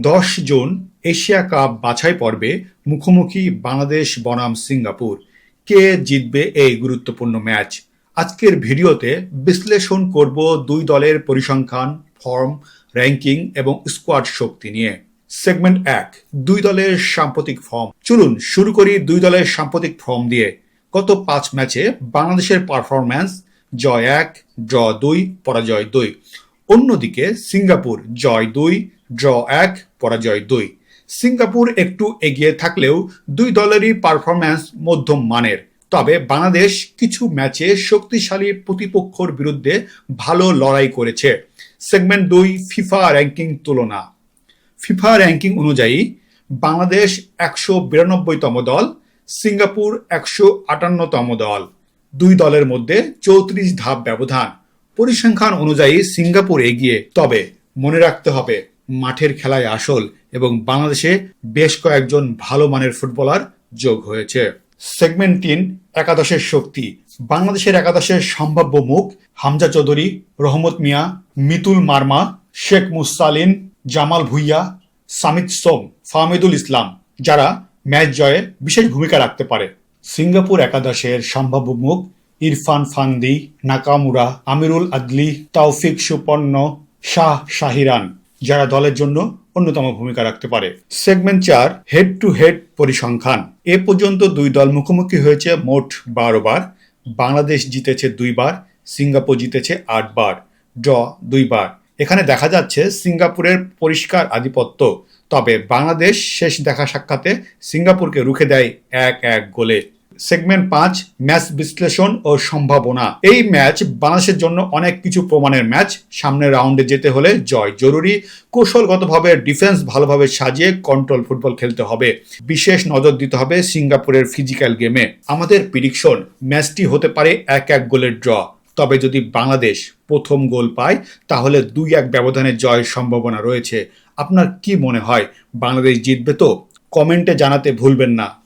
দশ জন Asia cup বাছাই পর্বে মুখোমুখি বাংলাদেশ, বনাম, সিঙ্গাপুর। কে জিতবে এই গুরুত্বপূর্ণ ম্যাচ? আজকের ভিডিওতে বিশ্লেষণ করব দুই দলের পরিসংখ্যান, ফর্ম, র্যাঙ্কিং এবং স্কোয়াড শক্তি নিয়ে। সেগমেন্ট এক, দুই দলের সাম্প্রতিক ফর্ম। চলুন শুরু করি দুই দলের সাম্প্রতিক ফর্ম দিয়ে। গত পাঁচ ম্যাচে বাংলাদেশের পারফরম্যান্স জয় এক, ড্র দুই, পরাজয় দুই। অন্যদিকে সিঙ্গাপুর জয় দুই, ড্র এক পরাজয় দুই। সিঙ্গাপুর একটু এগিয়ে থাকলেও দুই দলেরই পারফরম্যান্স মধ্যম মানের। তবে বাংলাদেশ কিছু ম্যাচে শক্তিশালী প্রতিপক্ষর বিরুদ্ধে ভালো লড়াই করেছে। সেগমেন্ট দুই ফিফা র্যাঙ্কিং তুলনা। ফিফা র্যাঙ্কিং অনুযায়ী বাংলাদেশ একশো বিরানব্বইতম দল, সিঙ্গাপুর একশো আটান্নতম দল। দুই দলের মধ্যে চৌত্রিশ ধাপ ব্যবধান। পরিসংখ্যান অনুযায়ী সিঙ্গাপুর এগিয়ে। তবে মনে রাখতে হবে মাঠের খেলায় আসল এবং বাংলাদেশে বেশ কয়েকজন ভালো মানের ফুটবলার যোগ হয়েছে। সেগমেন্ট তিন, একাদশের শক্তি। বাংলাদেশের একাদশের সম্ভাব্য মুখ হামজা চৌধুরী, রহমত মিয়া, মিতুল মার্মা, শেখ মুস্তালিন জামাল ভুইয়া সামিত সোম, ফাহমিদুল ইসলাম, যারা ম্যাচ জয়ে বিশেষ ভূমিকা রাখতে পারে। সিঙ্গাপুর একাদশের সম্ভাব্য মুখ ইরফান ফান্দি, নাকামুরা, আমিরুল আদলি, তৌফিক সুপর্ণ, শাহ শাহিরান। যারা দলের জন্য অন্যতম ভূমিকা রাখতে পারে। সেগমেন্ট চার, হেড টু হেড পরিসংখ্যান। এ পর্যন্ত দুই দল মুখোমুখি হয়েছে মোট বারো বার। বাংলাদেশ জিতেছে দুইবার সিঙ্গাপুর জিতেছে আটবার ড্র দুইবার এখানে দেখা যাচ্ছে সিঙ্গাপুরের পরিষ্কার আধিপত্য। তবে বাংলাদেশ শেষ দেখা সাক্ষাতে সিঙ্গাপুরকে রুখে দেয় এক এক গোলে। সেগমেন্ট পাঁচ, ম্যাচ বিশ্লেষণ ও সম্ভাবনা। এই ম্যাচ বাংলাদেশের জন্য অনেক কিছু প্রমাণের ম্যাচ। সামনের রাউন্ডে যেতে হলে জয় জরুরি। কৌশলগতভাবে ডিফেন্স ভালোভাবে সাজিয়ে কন্ট্রোল ফুটবল খেলতে হবে। বিশেষ নজর দিতে হবে সিঙ্গাপুরের ফিজিক্যাল গেমে আমাদের প্রিডিকশন ম্যাচটি হতে পারে এক এক গোলের ড্র তবে যদি বাংলাদেশ প্রথম গোল পায়, তাহলে দুই এক ব্যবধানে জয়ের সম্ভাবনা রয়েছে। আপনার কি মনে হয়, বাংলাদেশ জিতবে তো? কমেন্টে জানাতে ভুলবেন না।